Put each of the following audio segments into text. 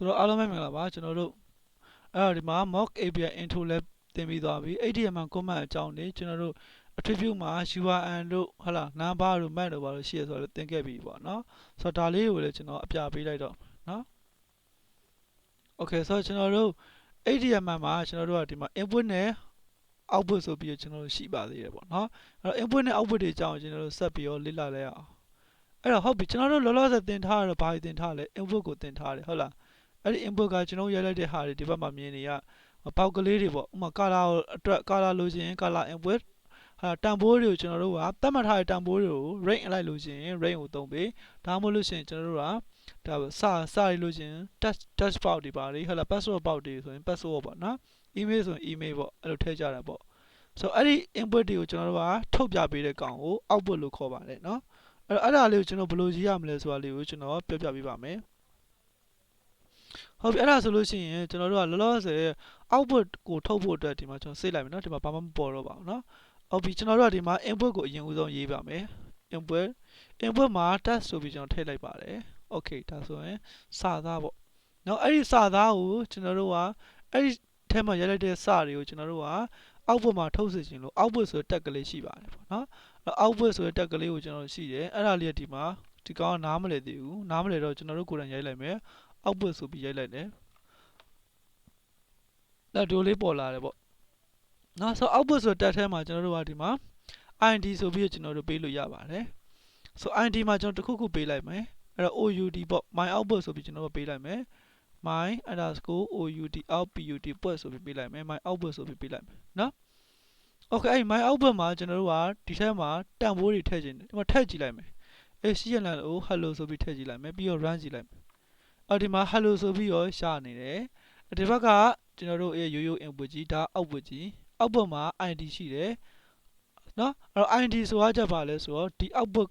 ဆိုတော့အားလုံးပဲမင်္ဂလာပါကျွန်တော်တို့အဲ့တော့ဒီမှာ mock API intro လဲသင်ပြီးသွားပြီ HTML comment အကြောင်းတွေကျွန်တော်တို့ attribute မှာ URL တို့ဟုတ်လား number တို့ map တို့ဘာလို့ရှိရဆိုတော့သင်ခဲ့ပြီပေါ့နော်ဆိုတော့ဒါလေးကိုလည်းကျွန်တော်အပြပေးလိုက်တော့နော် Okay ဆိုတော့ကျွန်တော်တို့ HTML မှာကျွန်တော်တို့ကဒီမှာ input နဲ့ output ဆိုပြီးတော့ကျွန်တော်တို့ရှိပါသေးတယ်ပေါ့နော်အဲ့တော့ input နဲ့ output တွေအကြောင်းကျွန်တော်တို့ဆက်ပြီးတော့လေ့လာလိုက်အောင်အဲ့တော့ဟုတ်ပြီကျွန်တော်တို့လောလောဆယ်သင်ထားရတော့ဘာတွေသင်ထားလဲ input ကိုသင်ထားတယ်ဟုတ်လား အဲ့ဒီ input ကကျွန်တော်ရိုက်လိုက်တဲ့ဟာတွေဒီဘက်မှာမြင်နေရပေါက်ကလေးတွေပေါ့ဥပမာ color အတွက် color လို့ရှိရင် color input ဟာတန်ဖိုးတွေကိုကျွန်တော်တို့ကသတ်မှတ်ထားတဲ့တန်ဖိုးတွေကို range အလိုက်လို့ရှိရင် range ကိုသုံးပေးဒါမှမဟုတ်လို့ရှိရင်ကျွန်တော်တို့ကဒါစာစာရလို့ရှိရင် touch touch box တွေပါလေဟုတ်လား password box တွေဆိုရင် password ပေါ့နော် email ဆိုရင် email ပေါ့အဲ့လိုထည့်ကြတာပေါ့ဆိုတော့အဲ့ဒီ input တွေကိုကျွန်တော်တို့ကထုတ်ပြပေးတဲ့ကောင်ကို output လို့ခေါ်ပါတယ်နော်အဲ့တော့အဲ့ဒါလေးကိုကျွန်တော်ဘယ်လိုရေးရမလဲဆိုတာလေးကိုကျွန်တော်ပြောပြပေးပါမယ် ဟုတ်ပြီအဲ့ဒါဆိုလို့ရှိရင်ကျွန်တော်တို့ကလောလောဆယ် output ကိုထုတ်ဖို့အတွက်ဒီမှာကျွန်တော်စိတ်လိုက်မယ်နော်ဒီမှာဘာမှမပေါ်တော့ပါဘူးနော်ဟုတ်ပြီကျွန်တော်တို့ကဒီမှာ input ကိုအရင်ဦးဆုံးရေးပါမယ် input input မှာ test ဆိုပြီးကျွန်တော်ထည့်လိုက်ပါတယ် okay ဒါဆိုရင်စာသားပေါ့နော်အဲ့ဒီစာသားကိုကျွန်တော်တို့ကအဲ့ဒီထဲမှာရိုက်လိုက်တဲ့စာတွေကိုကျွန်တော်တို့က output မှာထုတ်စေချင်လို့ output ဆိုတဲ့ tag ကလေးရှိပါတယ်ပေါ့နော်အဲ့ output ဆိုတဲ့ tag ကလေးကိုကျွန်တော်ရှိတယ်အဲ့ဒါလေးကဒီမှာဒီကောင်ကနားမလည်သေးဘူးနားမလည်တော့ကျွန်တော်တို့ကိုယ်တိုင်ရိုက်လိုက်မယ် output ဆိုပြီးရိုက်လိုက်တယ်ဒါဒိုလေးပေါ်လာတယ်ပေါ့နော်ဆို output ဆိုတက်ထဲမှာကျွန်တော်တို့ကဒီမှာ id ဆိုပြီးကျွန်တော်တို့ပေးလို့ရပါတယ်ဆို id မှာကျွန်တော်တစ်ခုခုပေးလိုက်မယ်အဲ့တော့ oud ပေါ့ my output ဆိုပြီးကျွန်တော်တို့ပေးလိုက်မယ် my underscore oud output ပွက်ဆိုပြီးပေးလိုက်မယ် my output ဆိုပြီးပေးလိုက်မယ်နော် okay အဲ့ my output မှာကျွန်တော်တို့ကဒီထဲမှာတန်ဖိုးတွေထည့်ခြင်းဒီမှာထည့်ကြည့်လိုက်မယ် HTML ကို hello ဆိုပြီးထည့်ကြည့်လိုက်မယ်ပြီးတော့ run ကြည့်လိုက်မယ် အော်ဒီမှာ hello ဆိုပြီးရောရှာနေတယ်ဒီဘက်ကကျွန်တော်တို့ရဲ့ရိုးရိုး input ကြီးဒါ output ကြီး output မှာ id ရှိတယ်နော်အဲ့တော့ id ဆိုတာကြပါလဲဆိုတော့ဒီ output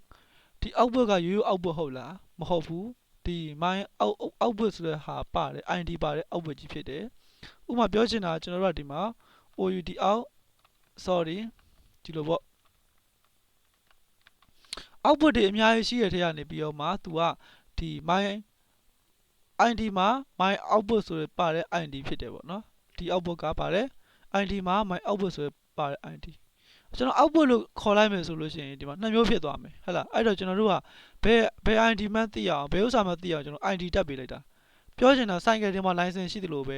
ဒီ output ကရိုးရိုး output ဟုတ်လားမဟုတ်ဘူးဒီ my output ဆိုတဲ့ဟာပါတယ် id ပါတယ် output ကြီးဖြစ်တယ်ဥပမာပြောချင်တာကျွန်တော်တို့ကဒီမှာ oud out sorry ဒီလိုပေါ့ output တွေအများကြီးရှိရတဲ့ထဲကနေပြီးတော့မှ तू ကဒီ my id မှာ my output ဆိုရပါတဲ့ id ဖြစ်တယ်ပေါ့နော်ဒီ output ကပါတယ် id မှာ my output ဆိုရပါတဲ့ id ကျွန်တော် output လို့ခေါ်လိုက်မယ်ဆိုလို့ရှိရင်ဒီမှာနှစ်မျိုးဖြစ်သွားမယ်ဟုတ်လားအဲ့တော့ကျွန်တော်တို့ကဘယ်ဘယ် id မှသိအောင်ဘယ်ဥစ္စာမှသိအောင်ကျွန်တော် id တက်ပေးလိုက်တာပြောချင်တာ site ကဒီမှာ license ရှိတယ်လို့ပဲ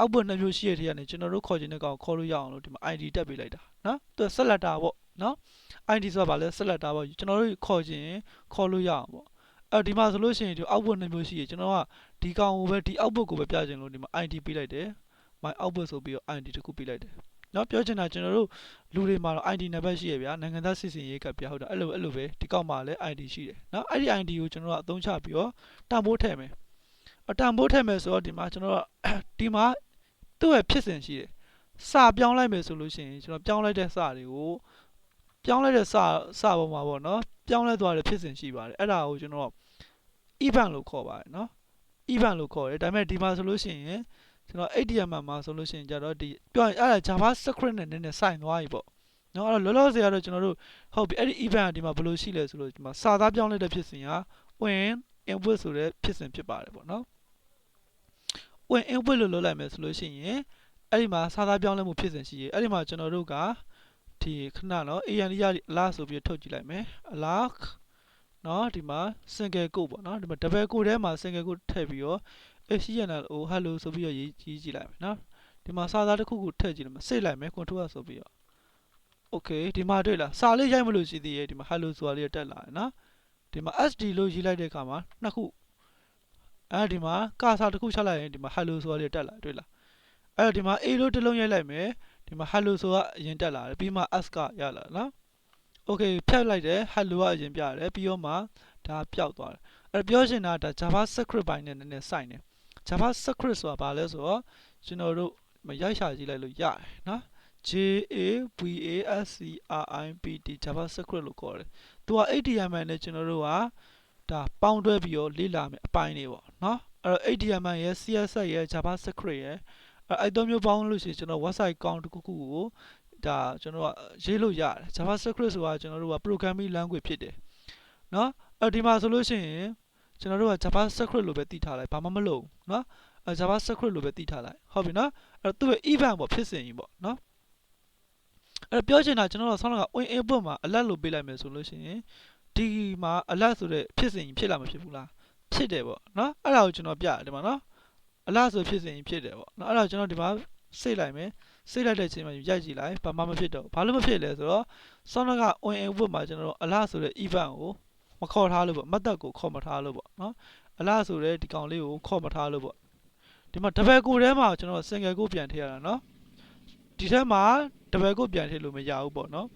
output နှစ်မျိုးရှိရတဲ့ထဲကနေကျွန်တော်တို့ခေါ်ချင်တဲ့ကောင်ခေါ်လို့ရအောင်လို့ဒီမှာ id တက်ပေးလိုက်တာနော်သူ selector ပေါ့နော် id ဆိုတာဗာလဲ selector ပေါ့ကျွန်တော်တို့ခေါ်ချင်ခေါ်လို့ရအောင်ပေါ့ အဲ့ဒီမှာဆိုလို့ရှိရင်ဒီ output နှစ်မျိုးရှိရကျွန်တော်ကဒီကောင်ကိုပဲဒီ output ကိုပဲပြချင်လို့ဒီမှာ id ပေးလိုက်တယ် my output ဆိုပြီးတော့ id တခုပေးလိုက်တယ်နော်ပြောချင်တာကျွန်တော်တို့လူတွေမှာတော့ ID နံပါတ်ရှိရဗျာနိုင်ငံသားစစ်စင်ရေးကပြဟုတ်တာအဲ့လိုအဲ့လိုပဲဒီကောက်မှာလည်း ID ရှိတယ်နော်အဲ့ဒီ ID ကိုကျွန်တော်တို့အသုံးချပြီးတော့တန်ဖိုးထည့်မယ်အတန်ဖိုးထည့်မယ်ဆိုတော့ဒီမှာကျွန်တော်တို့ဒီမှာသူ့ရဲ့ဖြစ်စဉ်ရှိတယ်စာပြောင်းလိုက်မယ်ဆိုလို့ရှိရင်ကျွန်တော်ပြောင်းလိုက်တဲ့စာတွေကိုပြောင်းလိုက်တဲ့စာစာပေါ်မှာပေါ့နော် ပြောင်းလဲသွားတဲ့ဖြစ်စဉ်ရှိပါတယ်အဲ့ဒါကိုကျွန်တော် event လို့ခေါ်ပါတယ်နော် event လို့ခေါ်တယ်ဒါပေမဲ့ဒီမှာဆိုလို့ရှိရင်ကျွန်တော် HTML မှာဆိုလို့ရှိရင်ကြတော့ဒီပြောရင်အဲ့ဒါ JavaScript နဲ့နည်းနည်းဆိုင်သွားပြီပေါ့နော်အဲ့တော့လောလောဆယ်ကတော့ကျွန်တော်တို့ဟုတ်ပြီအဲ့ဒီ event ကဒီမှာဘယ်လိုရှိလဲဆိုလို့ဒီမှာစာသားပြောင်းလဲတဲ့ဖြစ်စဉ်က when input ဆိုတဲ့ဖြစ်စဉ်ဖြစ်ပါတယ်ပေါ့နော် when input လို့လုပ်လိုက်မယ်ဆိုလို့ရှိရင်အဲ့ဒီမှာစာသားပြောင်းလဲမှုဖြစ်စဉ်ရှိရအဲ့ဒီမှာကျွန်တော်တို့က ဒီခဏနော် AN ရအလားဆိုပြီးထုတ်ကြည့်လိုက်မယ်အလားနော်ဒီမှာ single code ပေါ့နော်ဒီမှာ double code ထဲမှာ single code ထည့်ပြီးတော့ HTML ကို hello ဆိုပြီးတော့ရေးကြည့်လိုက်မယ်နော်ဒီမှာစာသားတစ်ခုခုထည့်ကြည့်လိုက်မယ်စိတ်လိုက်မယ် control ဆိုပြီးတော့ okay ဒီမှာတွေ့လားစာလေးရိုက်မလို့ရှိသေးရဲ့ဒီမှာ hello ဆိုတာလေးတက်လာတယ်နော်ဒီမှာ SD လို့ရေးလိုက်တဲ့အခါမှာနှစ်ခုအဲဒီမှာကာစာတစ်ခုချလိုက်ရင်ဒီမှာ hello ဆိုတာလေးတက်လာတွေ့လားအဲ့တော့ဒီမှာ A လို့တစ်လုံးရိုက်လိုက်မယ် ဒီမှာ hello ဆိုကအရင်တက်လာတယ်ပြီးမှ s ကရလာနော် okay ဖြတ်လိုက်တယ် hello ကအရင်ပြတယ်ပြီးတော့မှဒါပျောက်သွားတယ်အဲ့တော့ပြောချင်တာဒါ JavaScript ဘိုင်းနဲ့နည်းနည်းစိုက်နေ JavaScript ဆိုတာဘာလဲဆိုတော့ကျွန်တော်တို့ရိုက်ရှာကြည့်လိုက်လို့ရတယ်နော် J A V A S C R I P T JavaScript လို့ခေါ်တယ်။သူက HTML နဲ့ကျွန်တော်တို့ကဒါပေါင်းတွဲပြီးတော့လေ့လာမယ်အပိုင်းတွေပေါ့နော်။အဲ့တော့ HTML ရဲ့ CSS ရဲ့ JavaScript ရဲ့ အဲ့အဲ့မျိုးပေါင်းလို့ရှိရင်ကျွန်တော် website count တစ်ခုခုကိုဒါကျွန်တော်ကရေးလို့ရတယ် JavaScript ဆိုတာကျွန်တော်တို့က programming language ဖြစ်တယ်။နော်။အဲ့ဒီမှာဆိုလို့ရှိရင် ကျွန်တော်တို့က JavaScript လို့ပဲတည်ထားလိုက်ဘာမှမလုပ်ဘူးเนาะအဲ JavaScript လို့ပဲတည်ထားလိုက်ဟုတ်ပြီเนาะအဲ့တော့သူ့ရဲ့ event ပေါ့ဖြစ်စဉ်ကြီးပေါ့เนาะအဲ့တော့ပြောချင်တာကျွန်တော်တို့ဆောင်းက win input မှာ alert လို့ပေးလိုက်မယ်ဆိုလို့ရှိရင်ဒီမှာ alert ဆိုတဲ့ဖြစ်စဉ်ကြီးဖြစ်လာမဖြစ်ဘူးလားဖြစ်တယ်ပေါ့เนาะအဲ့ဒါကိုကျွန်တော်ပြတယ်ဒီမှာเนาะ အလားဆိုဖြစ်စဉ်ဖြစ်တယ်ပေါ့နော်အဲ့တော့ကျွန်တော်ဒီမှာစိတ်လိုက်မယ်စိတ်လိုက်တဲ့အချိန်မှာရိုက်ကြည့်လိုက်ဘာမှမဖြစ်တော့ဘာလို့မဖြစ်လဲဆိုတော့ဆောင်းက on air ဘုတ်မှာကျွန်တော်တို့အလားဆိုတဲ့ event ကိုမခေါ်ထားလို့ပေါ့မတ်သက်ကိုခေါ်မထားလို့ပေါ့နော်အလားဆိုတဲ့ဒီကောင်လေးကိုခေါ်မထားလို့ပေါ့ဒီမှာ double ကိုထဲမှာကျွန်တော် single ကိုပြန်ထည့်ရတာနော်ဒီထက်မှာ double ကိုပြန်ထည့်လို့မရဘူးပေါ့နော်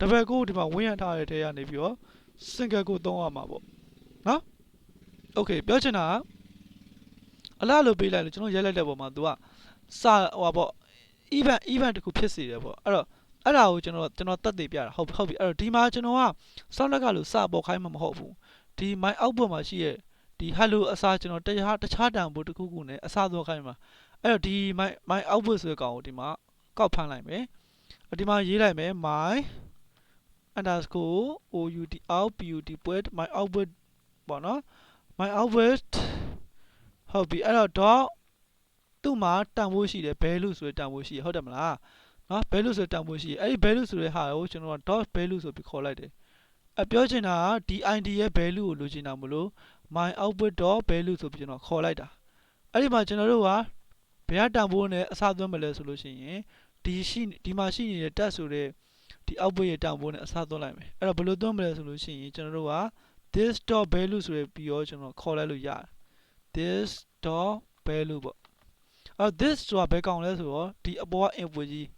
double ကိုဒီမှာဝင်းရထားတဲ့ထဲကနေပြီးတော့ single ကိုသုံးရမှာပေါ့နော် okay ပြောချင်တာက အလားလို့ပေးလိုက်လို့ကျွန်တော်ရိုက်လိုက်တဲ့ပုံမှာ तू ကစာဟိုပေါ့ event event တခုဖြစ်စေတယ်ပေါ့အဲ့တော့အဲ့ဒါကိုကျွန်တော်ကျွန်တော်တက်တည်ပြတာဟုတ်ဟုတ်ပြီအဲ့တော့ဒီမှာကျွန်တော်က sound ကလို့စပေါ်ခိုင်းမှာမဟုတ်ဘူးဒီ my output မှာရှိရဲ့ဒီ hello အစားကျွန်တော်တရားတခြားတန်ဖို့တစ်ခုခုနဲ့အစားသွားခိုင်းမှာအဲ့တော့ဒီ my my output ဆိုတဲ့ကောင်ကိုဒီမှာကောက်ဖမ်းလိုက်မယ်ဒီမှာရေးလိုက်မယ် my underscore out out put put my output ပေါ့နော် my output ဟုတ်ပြီအဲ့တော့ dot သူ့မှာတန်ဖို့ရှိတယ် value ဆိုတဲ့တန်ဖို့ရှိရဟုတ်တယ်မလားနော် value ဆိုတဲ့တန်ဖို့ရှိရအဲ့ဒီ value ဆိုတဲ့ဟာကိုကျွန်တော်က dot value ဆိုပြီးခေါ်လိုက်တယ်အပြောချင်တာကဒီ id ရဲ့ value ကိုလိုချင်တာမလို့ my output dot value ဆိုပြီးကျွန်တော်ခေါ်လိုက်တာအဲ့ဒီမှာကျွန်တော်တို့ကဘယ်ကတန်ဖိုးနဲ့အစားသွင်းမလဲဆိုလို့ရှိရင်ဒီရှိဒီမှာရှိနေတဲ့ tag ဆိုတဲ့ဒီ output ရဲ့တန်ဖိုးနဲ့အစားသွင်းလိုက်မယ်အဲ့တော့ဘယ်လိုသွင်းမလဲဆိုလို့ရှိရင်ကျွန်တော်တို့က this dot value ဆိုရပြီးတော့ကျွန်တော်ခေါ်လိုက်လို့ရတယ် this dot value ပေါ့အဲ့ this ဆိုတာဘယ်ကောင်လဲဆိုတော့ဒီအပေါ်က input ကြီး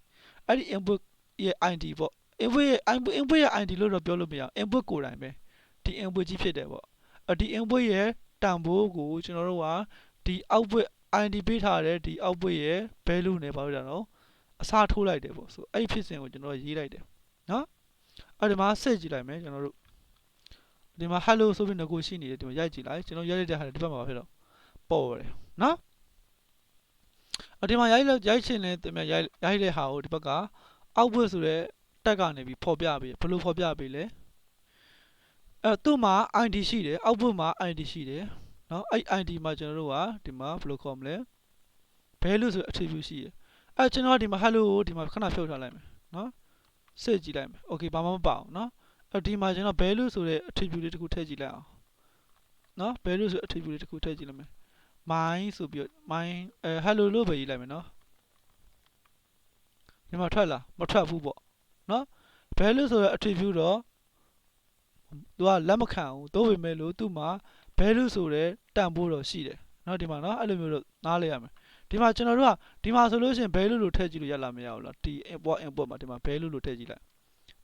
အဲ့ဒီ input ရဲ့ id ပေါ့ input ရဲ့ input ရဲ့ id လို့တော့ပြောလို့မရအောင် input ကိုယ်တိုင်ပဲဒီ input ကြီးဖြစ်တယ်ပေါ့အဒီ input ရဲ့တန်ဖိုးကိုကျွန်တော်တို့ကဒီ output id ပေးထားတဲ့ဒီ output ရဲ့ value နဲ့ပါလို့တာနော်အစားထိုးလိုက်တယ်ပေါ့ဆိုအဲ့ဒီဖြစ်စဉ်ကိုကျွန်တော်ရေးလိုက်တယ်နော်အဲ့ဒီမှာဆက်ကြည့်လိုက်မယ်ကျွန်တော်တို့ဒီမှာ hello ဆိုပြီးငကိုရှိနေတယ်ဒီမှာရိုက်ကြည့်လိုက်ကျွန်တော်ရိုက်လိုက်တဲ့ဟာဒီဘက်မှာဖြစ်တော့ ပေါ်တယ်နော်အဒီမှာရိုက်ရိုက်ချင်တဲ့တင်ပြရိုက်ရိုက်တဲ့ဟာကိုဒီဘက်က output ဆိုတဲ့ tag ကနေပြီးဖော်ပြပေးဘယ်လိုဖော်ပြပေးလဲအဲသူ့မှာ id ရှိတယ် output မှာ id ရှိတယ်နော်အဲ့ id မှာကျွန်တော်တို့ကဒီမှာဘယ်လိုခေါ်မလဲ value ဆို attribute ရှိတယ်အဲကျွန်တော်ဒီမှာ hello ကိုဒီမှာခဏဖြုတ်ထားလိုက်မယ်နော်စစ်ကြည့်လိုက်မယ် okay ဘာမှမပါဘူးနော်အဲ့ဒီမှာကျွန်တော် value ဆိုတဲ့ attribute လေးတစ်ခုထည့်ကြည့်လိုက်အောင်နော် value ဆို attribute လေးတစ်ခုထည့်ကြည့်လိုက်မယ် my ဆိုပြီး my အဲ hello လို့ပဲရေးလိုက်မယ်နော်ဒီမှာထွက်လာမထွက်ဘူးပေါ့နော် value ဆိုတဲ့ attribute တော့သူကလက်မခံဘူးသို့ပေမဲ့လို့သူ့မှာ value ဆိုတဲ့တန်ဖိုးတော့ရှိတယ်နော်ဒီမှာနော်အဲ့လိုမျိုးတော့နားလဲရမယ်ဒီမှာကျွန်တော်တို့ကဒီမှာဆိုလို့ရှိရင် value လို့ထည့်ကြည့်လို့ရလားမရဘူးလား t import import မှာဒီမှာ value လို့ထည့်ကြည့်လိုက်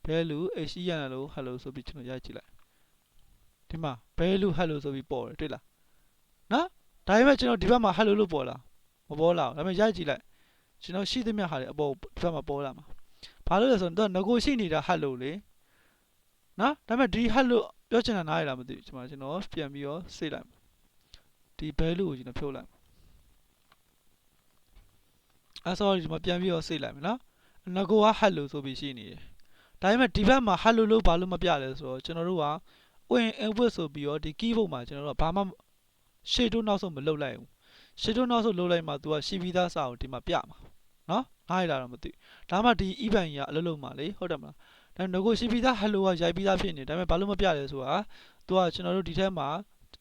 value h ရရလို့ hello ဆိုပြီးကျွန်တော်ရိုက်ကြည့်လိုက်ဒီမှာ value hello ဆိုပြီးပေါ်တယ်တွေ့လားနော် ဒါပေမဲ့ကျွန်တော်ဒီဘက်မှာ hello လို့ပေါ်လာမပေါ်လာဘူးဒါပေမဲ့ရိုက်ကြည့်လိုက်ကျွန်တော်ရှိသမျှဟာတွေအပေါ်ဒီဘက်မှာပေါ်လာမှာဘာလို့လဲဆိုတော့ငကိုရှိနေတာ hello လေနော်ဒါပေမဲ့ဒီ hello ပြောချင်တာနားရလားမသိဘူးကျွန်တော်ကျွန်တော်ပြန်ပြီးတော့စိတ်လိုက်ဒီ value ကိုကျွန်တော်ဖြုတ်လိုက်အဲဆိုဒီမှာပြန်ပြီးတော့စိတ်လိုက်မယ်နော်ငကိုက hello ဆိုပြီးရှိနေတယ်ဒါပေမဲ့ဒီဘက်မှာ hello လို့ဘာလို့မပြလဲဆိုတော့ကျွန်တော်တို့က win input ဆိုပြီးတော့ဒီ keyboard မှာကျွန်တော်တို့ကဘာမှ ရှေ့တို့နောက်ဆုံးမလုပ်လိုက်ဘူးရှေ့တို့နောက်ဆုံးလုပ်လိုက်မှ तू ကရှိပြီးသားစာကိုဒီမှာပြမှာနော်နားရတာတော့မသိဒါမှဒီ event ကြီးကအလုပ်လုပ်မှာလေဟုတ်တယ်မလားဒါငကိုရှိပြီးသား hello ကရိုက်ပြီးသားဖြစ်နေဒါပေမဲ့ဘာလို့မပြလဲဆိုတာ तू ကကျွန်တော်တို့ဒီထဲမှာ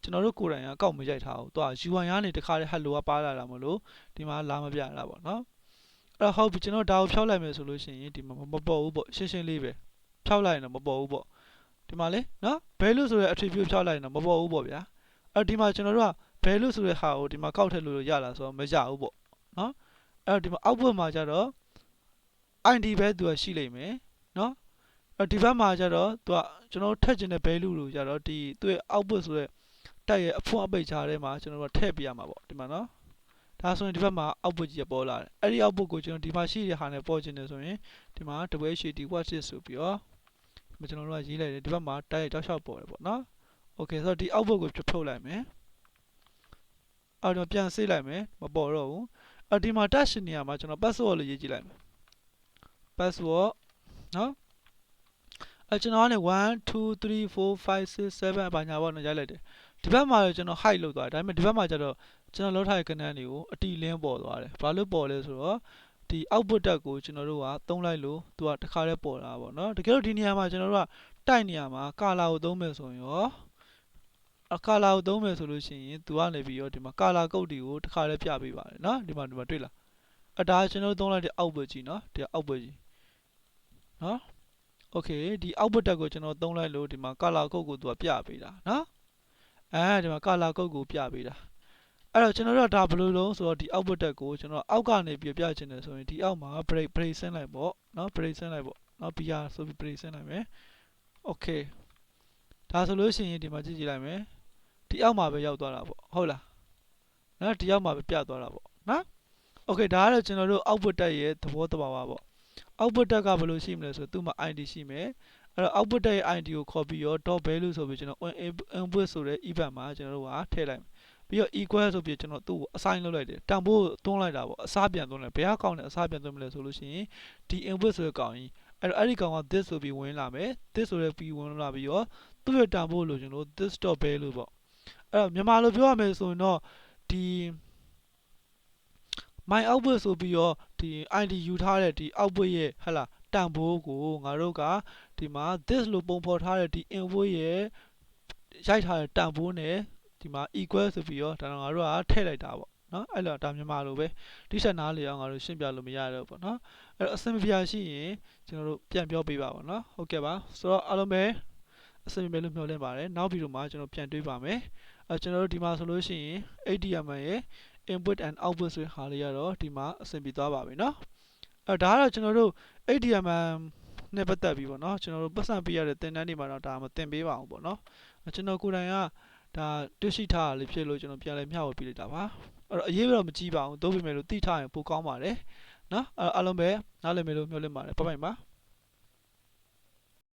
ကျွန်တော်တို့ကိုယ်တိုင်ကကောက်မရိုက်ထားဘူး။ तू က UI ကနေတခါတည်း hello ကပါလာတာမလို့ဒီမှာလာမပြတာပေါ့နော်။အဲ့တော့ဟုတ်ပြီကျွန်တော်ဒါကိုဖြောက်လိုက်မယ်ဆိုလို့ရှိရင်ဒီမှာမပေါ်ဘူးပေါ့ရှင်းရှင်းလေးပဲ။ဖြောက်လိုက်ရင်တော့မပေါ်ဘူးပေါ့။ဒီမှာလေနော် value ဆိုတဲ့ attribute ဖြောက်လိုက်ရင်တော့မပေါ်ဘူးပေါ့ဗျာ။ အဲ့ဒီမှာကျွန်တော်တို့က value ဆိုတဲ့ဟာကိုဒီမှာကောက်ထည့်လို့ရလာဆိုတော့မရဘူးပေါ့နော်။အဲ့တော့ဒီမှာ output မှာကျတော့ id ပဲသူကရှိလိမ့်မယ်နော်။အဲ့ဒီဘက်မှာကျတော့သူကကျွန်တော်ထည့်ခြင်းတဲ့ value လို့ကျတော့ဒီသူ့ရဲ့ output ဆိုတဲ့တက်ရဲ့အဖွင့်အပိတ်ချားထဲမှာကျွန်တော်တို့ထည့်ပြရမှာပေါ့ဒီမှာနော်ဒါဆိုရင်ဒီဘက်မှာ output ကြီးပေါ်လာတယ်အဲ့ဒီ output ကိုကျွန်တော်ဒီမှာရှိတဲ့ဟာနဲ့ပေါ်ခြင်းတယ်ဆိုရင်ဒီမှာ whd what is ဆိုပြီးတော့ဒီကျွန်တော်တို့ကရေးလိုက်တယ်ဒီဘက်မှာတက်ရဲ့တောက်လျှောက်ပေါ်တယ်ပေါ့နော် okay ဆိုတော့ဒီ output ကိုဖြုတ်လိုက်မယ်အဲ့တော့ပြန်ဆေးလိုက်မယ်မပေါ်တော့ဘူးအဲ့ဒီမှာ touch နေရာမှာကျွန်တော် password လို့ရေးကြည့်လိုက်မယ် password နော်အဲကျွန်တော်ကနေ1 2 3 4 5 6 7ဘာညာပေါ့နော်ရိုက်လိုက်တယ်ဒီဘက်မှာတော့ကျွန်တော် hide လုပ်သွားတယ်ဒါပေမဲ့ဒီဘက်မှာကျတော့ကျွန်တော်လောက်ထားတဲ့ကဏ္ဍတွေကိုအတီလင်းပေါ်သွားတယ်ဘာလို့ပေါ်လဲဆိုတော့ဒီ output တက်ကိုကျွန်တော်တို့ကသုံးလိုက်လို့သူကတစ်ခါတည်းပေါ်လာတာပေါ့နော်တကယ်လို့ဒီနေရာမှာကျွန်တော်တို့ကတိုက်နေရာမှာ color ကိုသုံးမယ်ဆိုရင်ရော အ color ကိုသုံးမယ်ဆိုလို့ရှိရင်သူကနေပြီးတော့ဒီမှာ color code တွေကိုတစ်ခါတည်းပြပေးပါတယ်နော်ဒီမှာဒီမှာတွေ့လားအဒါကျွန်တော်တို့သုံးလိုက်တဲ့ output ကြီးနော်ဒီ output ကြီးနော် okay ဒီ output တက်ကိုကျွန်တော်သုံးလိုက်လို့ဒီမှာ color code ကိုသူကပြပေးတာနော်အဲဒီမှာ color code ကိုပြပေးတာအဲ့တော့ကျွန်တော်တို့ကဒါဘယ်လိုလုံးဆိုတော့ဒီ output တက်ကိုကျွန်တော်အောက်ကနေပြပြချင်တယ်ဆိုရင်ဒီအောက်မှာ break break ဆင်းလိုက်ပေါ့နော် break ဆင်းလိုက်ပေါ့နော် br ဆိုပြီး break ဆင်းလိုက်မယ် okay ဒါဆိုလို့ရှိရင်ဒီမှာကြည့်ကြည့်လိုက်မယ် ဒီအောက်မှာပဲရောက်သွားတာပေါ့ဟုတ်လားနော်ဒီအောက်မှာပဲပြသွားတာပေါ့နော် okay ဒါကတော့ကျွန်တော်တို့ output တက်ရဲ့သဘောတဘာဝပေါ့ output တက်ကဘယ်လိုရှိမလဲဆိုတော့သူ့မှာ id ရှိမယ်အဲ့တော့ output တက်ရဲ့ id ကိုခေါ်ပြီးတော့ dot value ဆိုပြီးကျွန်တော် input ဆိုတဲ့ event မှာကျွန်တော်တို့ကထည့်လိုက်မယ်ပြီးတော့ equal ဆိုပြီးကျွန်တော်သူ့ကို assign လုပ်လိုက်တယ်တန်ဖိုးသွင်းလိုက်တာပေါ့အစားပြန်သွင်းလိုက်ဘယ်ကကောင်းလဲအစားပြန်သွင်းမလဲဆိုလို့ရှိရင်ဒီ input ဆိုတဲ့ကောင်ကြီးအဲ့တော့အဲ့ဒီကောင်က this ဆိုပြီးဝင်လာမယ် this ဆိုတဲ့ပြီးဝင်လာပြီးတော့သူ့ရဲ့တန်ဖိုးလို့ကျွန်တော် this dot value ပေါ့ အဲ့တော့မြန်မာလိုပြောရမယ်ဆိုရင်တော့ဒီ my output ဆိုပြီးတော့ဒီ id ယူထားတဲ့ဒီ output ရဲ့ဟဟလာတန်ဖိုးကိုငါတို့ကဒီမှာ this လို့ပုံဖော်ထားတဲ့ဒီ input ရဲ့ရိုက်ထားတဲ့တန်ဖိုးနဲ့ဒီမှာ equal ဆိုပြီးတော့ဒါတော့ငါတို့ကထည့်လိုက်တာပေါ့နော်အဲ့လိုဒါမြန်မာလိုပဲဒီချက်နားလေအောင်ငါတို့ရှင်းပြလို့မရတော့ပေါ့နော်အဲ့တော့အဆင်မပြေရှိရင်ကျွန်တော်တို့ပြန်ပြောပေးပါပါနော်ဟုတ်ကဲ့ပါဆိုတော့အားလုံးပဲအဆင်ပြေလို့မျှော်လင့်ပါတယ်နောက်ဗီဒီယိုမှာကျွန်တော်ပြန်တွေ့ပါမယ် အဲကျွန်တော်တို့ဒီမှာဆိုလို့ရှိရင် HTML ရဲ့ input and output ဆိုတဲ့ဟာလေးကတော့ဒီမှာအဆင်ပြေသွားပါပြီเนาะအဲဒါကတော့ကျွန်တော်တို့ HTML နဲ့ပတ်သက်ပြီးပေါ့เนาะကျွန်တော်တို့ပတ်စံပေးရတဲ့သင်တန်းတွေမှာတော့ဒါမသင်ပေးပါဘူးပေါ့เนาะကျွန်တော်ကိုယ်တိုင်ကဒါတွေ့ရှိထားတာလေးဖြစ်လို့ကျွန်တော်ပြန်လဲမျှဝေပေးလိုက်တာပါအဲ့တော့အရေးတော့မကြည့်ပါဘူးသို့ပေမဲ့လို့သိထားရင်ပိုကောင်းပါတယ်เนาะအဲ့တော့အားလုံးပဲနားလည်မယ်လို့မျှော်လင့်ပါတယ်ဘိုင်ဘိုင်ပါ